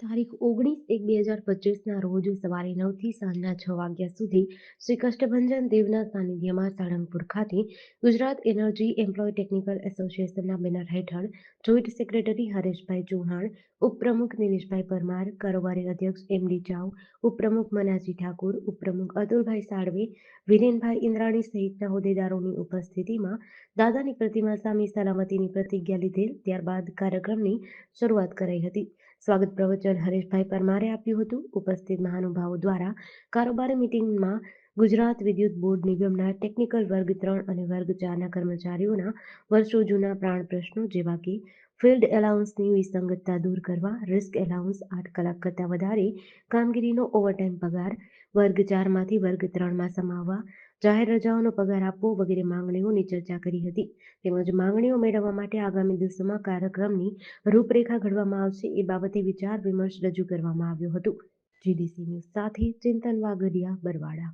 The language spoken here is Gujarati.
તારીખ ઓગણીસ એક બે હજાર પચીસના રોજ સવારે નવથી સાંજના છ વાગ્યા સુધી શ્રી કષ્ટભંજન દેવના સાનિધ્યમાં સાળંગપુર ખાતે ગુજરાત એનર્જી એમ્પ્લોય ટેકનિકલ એસોસિએશનના બેનર હેઠળ જોઈન્ટ સેક્રેટરી હરેશભાઈ ચૌહાણ, ઉપપ્રમુખ નિલેશભાઈ પરમાર, કારોબારી અધ્યક્ષ એમડી ચાવ ઉપપ્રમુખ મનાજી ઠાકુર, ઉપપ્રમુખ અતુલભાઈ સાળવે, વિરેનભાઈ ઇન્દ્રાણી સહિતના હોદ્દેદારોની ઉપસ્થિતિમાં દાદાની પ્રતિમા સામે સલામતીની પ્રતિજ્ઞા લીધેલ, ત્યારબાદ કાર્યક્રમની શરૂઆત કરાઈ હતી. સ્વાગત પ્રવચન હરેશભાઈ પરમારે આપ્યું હતું. ઉપસ્થિત મહાનુભાવો દ્વારા કારોબારી મિટિંગમાં ગુજરાત વિદ્યુત બોર્ડ નિગમના ટેકનિકલ વર્ગ ત્રણ અને વર્ગ ચારના કર્મચારીઓના વર્ષો જૂના પ્રાણ પ્રશ્નો જેવા કે ફિલ્ડ એલાઉન્સની વિસંગતતા દૂર કરવા, રિસ્ક એલાઉન્સ આઠ કલાક કરતાં વધારે કામગીરીનો ઓવરટાઈમ પગાર, વર્ગ ચારમાંથી વર્ગ ત્રણમાં સમાવવા જાહેર રજાઓનો પગાર આપવો વગેરે માંગણીઓની ચર્ચા કરી હતી. તેમજ માંગણીઓ મેળવવા માટે આગામી દિવસોમાં કાર્યક્રમની રૂપરેખા ઘડવામાં આવશે એ બાબતે વિચાર વિમર્શ રજૂ કરવામાં આવ્યો હતો. જીડીસી ન્યૂઝ સાથે ચિંતન વાગડિયા બરવાડા